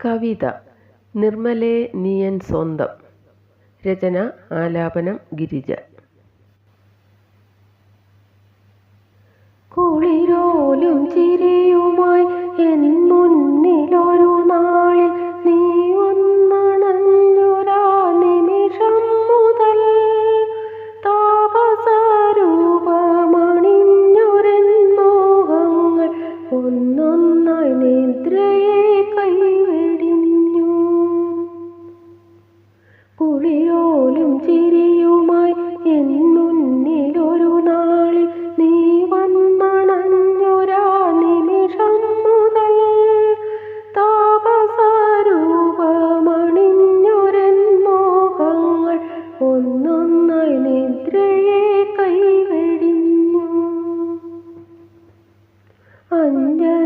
കവിത നിർമ്മലേ നീയൻ സ്വന്തം. രചന ആലാപനം ഗിരിജ കുളിരോലും ചിരി ഒന്നൊന്നായി നിദ്രയെ കൈവെടിഞ്ഞു. അഞ്ചര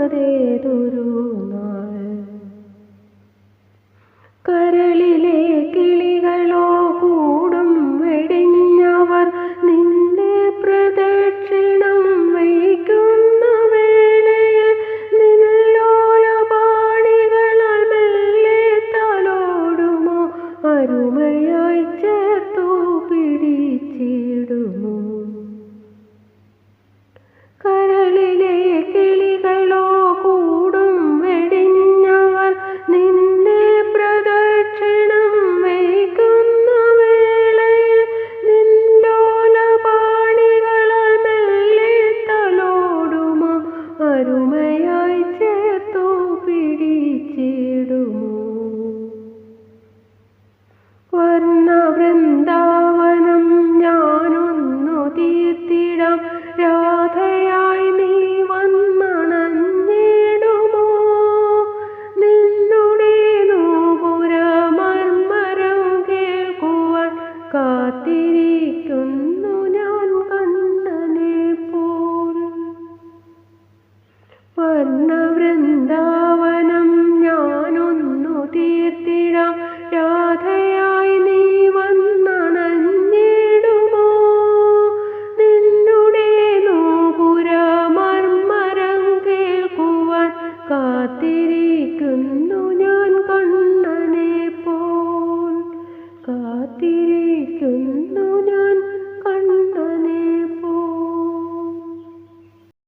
വരുന്നതേതൊരു നാൾ. കരളിലെ കിളികളോ കൂടും വെടിഞ്ഞവർ നിന്റെ പ്രദക്ഷിണം വയ്ക്കുന്ന വേളയിൽ നില്ലോലപാണികളാൽ മെല്ലെ തലോടുമോ? അരുമയായി ചേർത്തു പിടിച്ചിരുന്നു पति